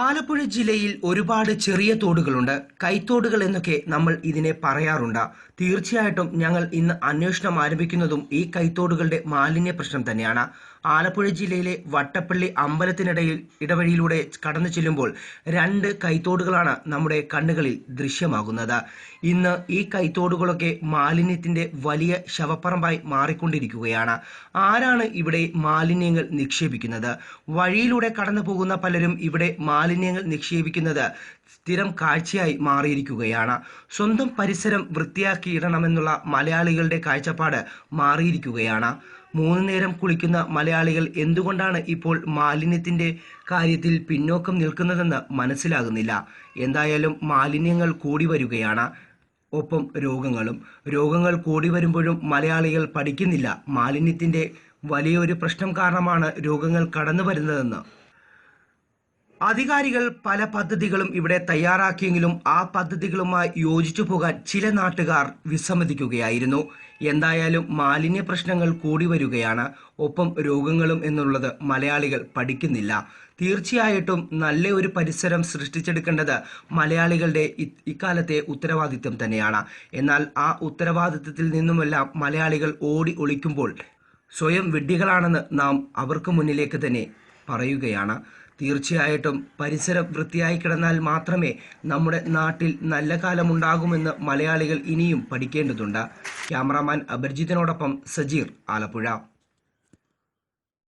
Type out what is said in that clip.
ആലപ്പുഴ ജില്ലയിൽ ഒരുപാട് ചെറിയ തോടുകളുണ്ട്. കൈത്തോടുകൾ എന്നൊക്കെ നമ്മൾ ഇതിനെ പറയാറുണ്ട്. തീർച്ചയായിട്ടും ഞങ്ങൾ ഇന്ന് അന്വേഷണം ആരംഭിക്കുന്നതും ഈ കൈത്തോടുകളുടെ മാലിന്യ പ്രശ്നം തന്നെയാണ്. ആലപ്പുഴ ജില്ലയിലെ വട്ടപ്പള്ളി അമ്പലത്തിനിടയിൽ ഇടവഴിയിലൂടെ കടന്നു ചെല്ലുമ്പോൾ രണ്ട് കൈത്തോടുകളാണ് നമ്മുടെ കണ്ണുകളിൽ ദൃശ്യമാകുന്നത്. ഇന്ന് ഈ കൈത്തോടുകളൊക്കെ മാലിന്യത്തിന്റെ വലിയ ശവപ്പറമ്പായി മാറിക്കൊണ്ടിരിക്കുകയാണ്. ആരാണ് ഇവിടെ മാലിന്യങ്ങൾ നിക്ഷേപിക്കുന്നത്? വഴിയിലൂടെ കടന്നു പോകുന്ന പലരും ഇവിടെ മാലിന്യങ്ങൾ നിക്ഷേപിക്കുന്നത് സ്ഥിരം കാഴ്ചയായി മാറിയിരിക്കുകയാണ്. സ്വന്തം പരിസരം വൃത്തിയാക്കിയിടണമെന്നുള്ള മലയാളികളുടെ കാഴ്ചപ്പാട് മാറിയിരിക്കുകയാണ്. മൂന്ന് നേരം കുളിക്കുന്ന മലയാളികൾ എന്തുകൊണ്ടാണ് ഇപ്പോൾ മാലിന്യത്തിന്റെ കാര്യത്തിൽ പിന്നോക്കം നിൽക്കുന്നതെന്ന് മനസ്സിലാകുന്നില്ല. എന്തായാലും മാലിന്യങ്ങൾ കൂടി വരികയാണ്. ഒപ്പം രോഗങ്ങളും. രോഗങ്ങൾ കൂടി വരുമ്പോഴും മലയാളികൾ പഠിക്കുന്നില്ല. മാലിന്യത്തിന്റെ വലിയൊരു പ്രശ്നം കാരണമാണ് രോഗങ്ങൾ കടന്നു വരുന്നതെന്ന് അധികാരികൾ പല പദ്ധതികളും ഇവിടെ തയ്യാറാക്കിയെങ്കിലും ആ പദ്ധതികളുമായി യോജിച്ചു പോകാൻ ചില നാട്ടുകാർ വിസമ്മതിക്കുകയായിരുന്നു. എന്തായാലും മാലിന്യ പ്രശ്നങ്ങൾ കൂടി വരികയാണ്. ഒപ്പം രോഗങ്ങളും എന്നുള്ളത് മലയാളികൾ പഠിക്കുന്നില്ല. തീർച്ചയായിട്ടും നല്ല ഒരു പരിസരം സൃഷ്ടിച്ചെടുക്കേണ്ടത് മലയാളികളുടെ ഇക്കാലത്തെ ഉത്തരവാദിത്വം തന്നെയാണ്. എന്നാൽ ആ ഉത്തരവാദിത്വത്തിൽ നിന്നുമെല്ലാം മലയാളികൾ ഓടി ഒളിക്കുമ്പോൾ സ്വയം വിഡ്ഢികളാണെന്ന് നാം അവർക്ക് മുന്നിലേക്ക് തന്നെ പറയുകയാണ്. തീർച്ചയായിട്ടും പരിസരം വൃത്തിയായി കിടന്നാൽ മാത്രമേ നമ്മുടെ നാട്ടിൽ നല്ല കാലമുണ്ടാകുമെന്ന് മലയാളികൾ ഇനിയും പഠിക്കേണ്ടതുണ്ട്. ക്യാമറാമാൻ അപരിജിത്തിനോടൊപ്പം സജീർ ആലപ്പുഴ.